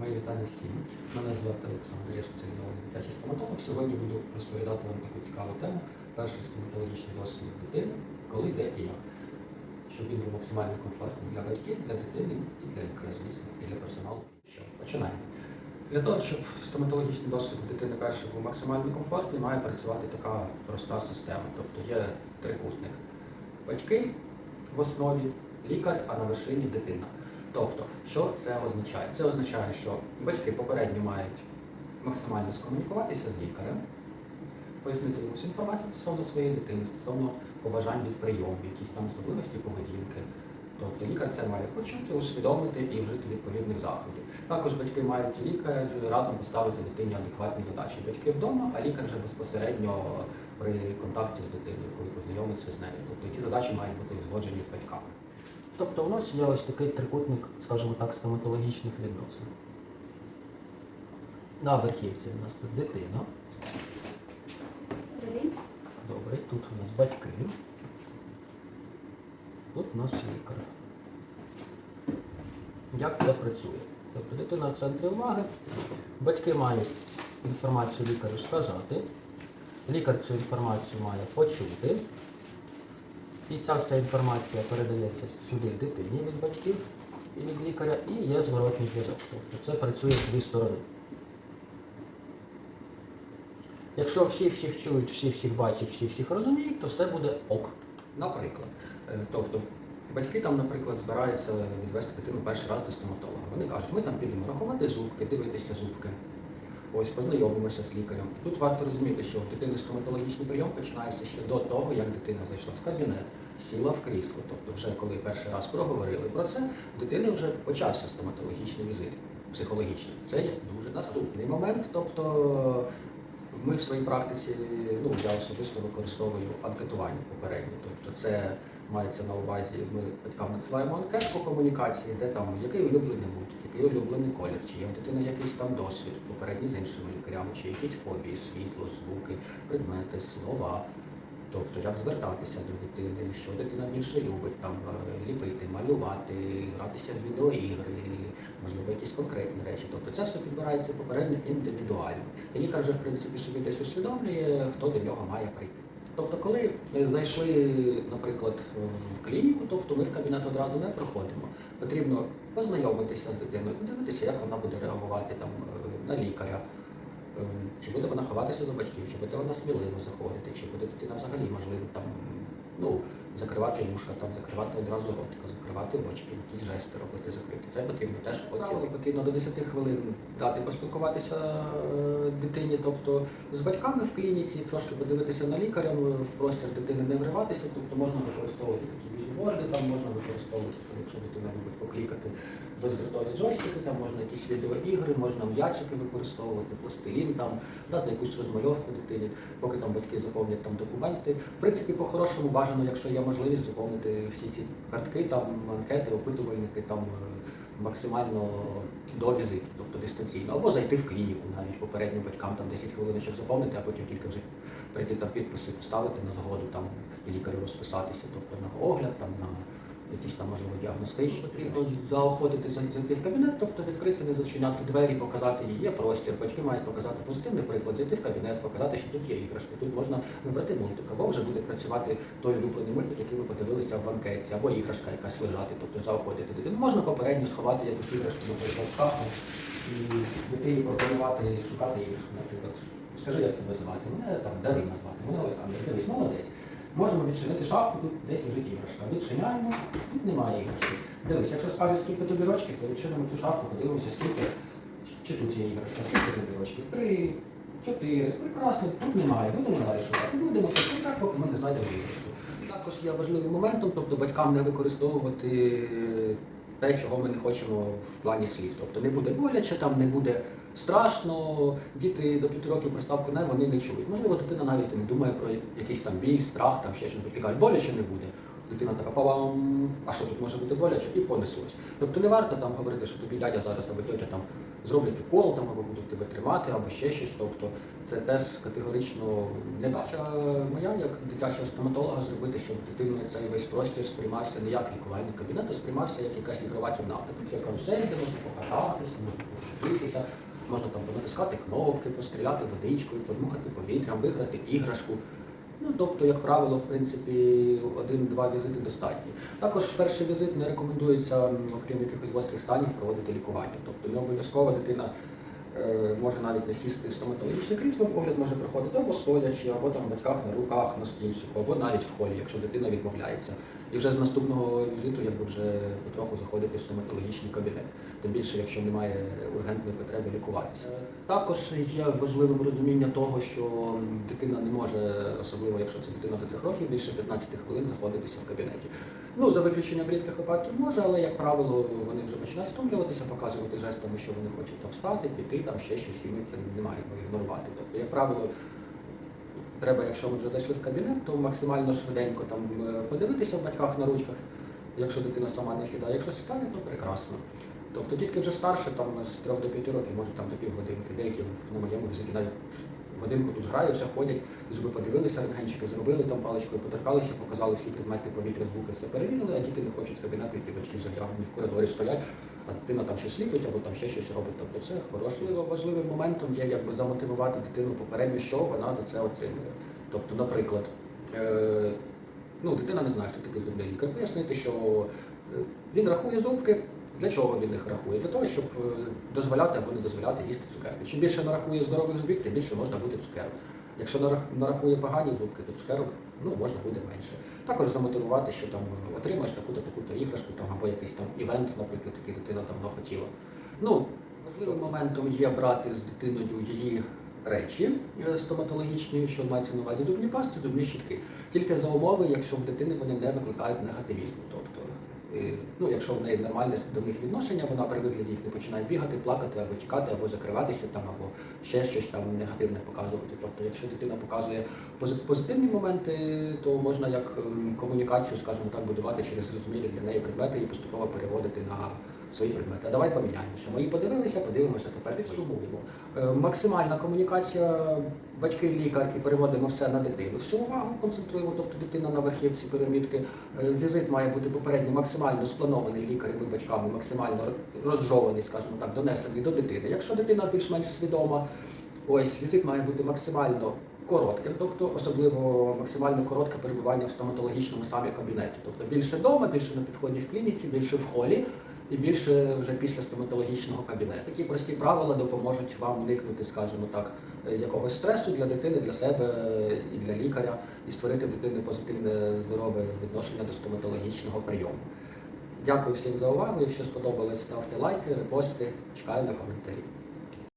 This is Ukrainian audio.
Мої вітання всім. Мене звати Олександр, я спеціалізований дитячий стоматолог. Сьогодні буду розповідати вам таку цікаву тему. Перший стоматологічний досвід дитини, коли, де і як. Щоб він був максимально комфортним для батьків, для дитини і для лікаря, звісно, і для персоналу. Що, починаємо. Для того, щоб стоматологічний досвід дитини перший був максимально комфортний, має працювати така проста система. Тобто є трикутник. Батьки в основі, лікар, а на вершині дитина. Тобто, що це означає? Це означає, що батьки попередньо мають максимально скомунікуватися з лікарем, пояснити всю інформацію стосовно своєї дитини, стосовно побажань від прийому, якісь там особливості поведінки. Тобто лікар це має почути, усвідомити і вжити відповідних заходів. Також батьки мають лікар разом поставити дитині адекватні задачі. Батьки вдома, а лікар вже безпосередньо при контакті з дитиною, коли познайомиться з нею. Тобто ці задачі мають бути узгоджені з батьками. Тобто у нас є ось такий трикутник, скажімо так, стоматологічних відносин. На верхівці у нас тут дитина. Добре, тут у нас батьки. Тут у нас лікар. Як це працює? Тобто дитина в центрі уваги, батьки мають інформацію лікарю сказати, лікар цю інформацію має почути. І ця вся інформація передається сюди дитині від батьків і від лікаря, і є зворотній зв'язок. Тобто це працює в дві сторони. Якщо всі всіх чують, всі всіх бачать, всі всіх розуміють, то все буде ок. Наприклад. Е, Тобто батьки там, наприклад, збираються відвести дитину перший раз до стоматолога. Вони кажуть, ми там підемо рахувати зубки, дивитися зубки. Ось познайомимося з лікарем. І тут варто розуміти, що в дитини стоматологічний прийом починається ще до того, як дитина зайшла в кабінет, сіла в крісло. Тобто, вже коли перший раз проговорили про це, в дитини вже почався стоматологічний візит психологічний. Це є дуже наступний момент. Тобто ми в своїй практиці, ну я особисто використовую анкетування попереднє. Тобто це мається на увазі, ми батькам надсилаємо анкетку комунікації, де там який улюблений мультик, який улюблений колір, чи є в дитини якийсь там досвід попередній з іншими лікарями, чи якісь фобії, світло, звуки, предмети, слова. Тобто як звертатися до дитини, що дитина більше любить, там е, ліпити, малювати, гратися в відеоігри, можливо, якісь конкретні речі. Тобто це все підбирається попередньо індивідуально. І лікар вже в принципі собі десь усвідомлює, хто до нього має прийти. Тобто, коли е, зайшли, наприклад, в клініку, тобто ми в кабінет одразу не проходимо. Потрібно познайомитися з дитиною, подивитися, як вона буде реагувати там е, на лікаря. Ем, Чи буде вона ховатися до батьків, чи буде вона сміливо заходити, чи буде дитина взагалі можливо там ну, закривати вуша, там закривати одразу ротика, закривати очки, якісь жести робити, закрити. Це потрібно теж оцінити. Потрібно до 10 хвилин дати поспілкуватися е, дитині, тобто з батьками в клініці, трошки подивитися на лікаря, в простір дитини не вриватися, тобто можна використовувати такі візіборди, там можна використовувати, якщо дитина любить поклікати бездротові джойстики, там можна якісь відеоігри, можна м'ячики використовувати, пластилін, там, дати якусь розмальовку дитині, поки там батьки заповнять там документи. В принципі, по-хорошому бажано, якщо є можливість заповнити всі ці картки, там анкети, опитувальники, там е, максимально до візиту, тобто дистанційно, або зайти в клініку навіть попередньо батькам там 10 хвилин, щоб заповнити, а потім тільки вже прийти там підписи, поставити на згоду там лікарю розписатися, тобто на огляд, там на якісь там можливо діагностичні потрібно заохотити зайти в кабінет, тобто відкрити, не зачиняти двері, показати їй є простір. Батьки мають показати позитивний приклад, зайти в кабінет, показати, що тут є іграшки, тут можна вибрати мультик, або вже буде працювати той улюблений мультик, який ви подивилися в анкеті, або іграшка якась лежати, тобто заохотити дитину. Можна попередньо сховати якусь іграшку, наприклад, шафу і дитині пропонувати шукати іграшку, наприклад. Скажи, як тебе звати? Мене там Дарина звати, мене Олександр. Дивись, молодець. Можемо відчинити шафку, тут десь лежить іграшка. Відчиняємо, тут немає іграшки. Дивись, якщо скажеш, скільки тобі рочків, то відчинимо цю шафку, подивимося, скільки, чи тут є іграшка, скільки тобі рочків. Три, чотири. Прекрасно, тут немає. Будемо далі шукати. Будемо так, так, поки ми не знайдемо іграшку. Також є важливим моментом, тобто батькам не використовувати те, чого ми не хочемо в плані слів. Тобто не буде боляче, там не буде страшно. Діти до п'яти років приставку не вони не чують. Можливо, дитина навіть не думає про якийсь там біль, страх, там ще щось. Кажуть, боляче не буде. Дитина така павам, а що тут може бути боляче? І понеслось. Тобто не варто там говорити, що тобі дядя зараз або тьотя там зроблять укол, там, або будуть тебе тримати, або ще щось. Тобто це теж категорично не бача моя, як дитячого стоматолога, зробити, щоб дитиною цей весь простір сприймався не як лікувальний кабінет, а сприймався як якась ігрова кімната. Тут є карусель, де можна покататися, можна подивитися, можна там понатискати кнопки, постріляти водичкою, подмухати повітрям, виграти іграшку. Ну, тобто, як правило, в принципі, один-два візити достатні. Також перший візит не рекомендується, окрім якихось гострих станів, проводити лікування. Тобто не обов'язково дитина е, може навіть не сісти в стоматологічне крісло, погляд може проходити або стоячи, або там в батьках на руках, на стільчику, або навіть в холі, якщо дитина відмовляється. І вже з наступного візиту якби вже потроху заходити в стоматологічний кабінет. Тим більше, якщо немає ургентної потреби лікуватися. Також є важливим розуміння того, що дитина не може, особливо якщо це дитина до 3 років, більше 15 хвилин знаходитися в кабінеті. Ну, за виключенням рідких випадків може, але, як правило, вони вже починають стомлюватися, показувати жестами, що вони хочуть там встати, піти, там ще щось, і ми це не маємо ігнорувати. Тобто, як правило, треба, якщо ми вже зайшли в кабінет, то максимально швиденько там е, подивитися в батьках на ручках, якщо дитина сама не сідає. Якщо сідає, то прекрасно. Тобто дітки вже старше, там з 3 до 5 років, може там до півгодинки. Деякі на моєму візиті навіть годинку тут граються, ходять, зуби подивилися, рентгенчики зробили, там паличкою поторкалися, показали всі предмети повітря, звуки, все перевірили, а діти не хочуть з кабінету йти, батьки затягнені в коридорі стоять, а дитина там щось ліпить або там ще щось робить. Тобто це хорошливо. Важливим моментом є якби замотивувати дитину попередньо, що вона за це отримує. Тобто, наприклад, е, ну, дитина не знає, хто такий зубний лікар. Пояснити, що е, він рахує зубки. Для чого він їх рахує? Для того, щоб е, дозволяти або не дозволяти їсти цукерки. Чим більше нарахує здорових зубів, тим більше можна буде цукерок. Якщо нарахує погані зубки, то цукерок ну, можна буде менше. Також замотивувати, що там отримаєш таку-то таку-то іграшку, там, або якийсь там івент, наприклад, який дитина давно хотіла. Ну, важливим моментом є брати з дитиною її речі е, стоматологічні, що мається на увазі зубні пасти, зубні щітки. Тільки за умови, якщо в дитини вони не викликають негативізму. Тобто, е, ну, якщо в неї нормальне до них відношення, вона при вигляді їх не починає бігати, плакати або тікати, або закриватися там, або ще щось там негативне показувати. Тобто, якщо дитина показує пози- позитивні моменти, то можна як ем, комунікацію, скажімо так, будувати через зрозумілі для неї предмети і поступово переводити на свої предмети. Давай поміняємося. Мої подивилися, подивимося, тепер підсумуємо. Е, Максимальна комунікація, батьки, лікар і переводимо все на дитину. Всю увагу концентруємо, тобто дитина на верхівці пірамідки. Е, Візит має бути попередньо максимально спланований лікарем і батьками, максимально розжований, скажімо так, донесений до дитини. Якщо дитина більш-менш свідома, ось візит має бути максимально коротким, тобто особливо максимально коротке перебування в стоматологічному самі кабінеті. Тобто більше вдома, більше на підході в клініці, більше в холі і більше вже після стоматологічного кабінету. Такі прості правила допоможуть вам уникнути, скажімо так, е, якогось стресу для дитини, для себе е, і для лікаря, і створити дитини позитивне здорове відношення до стоматологічного прийому. Дякую всім за увагу. Якщо сподобалось, ставте лайки, репости, чекаю на коментарі.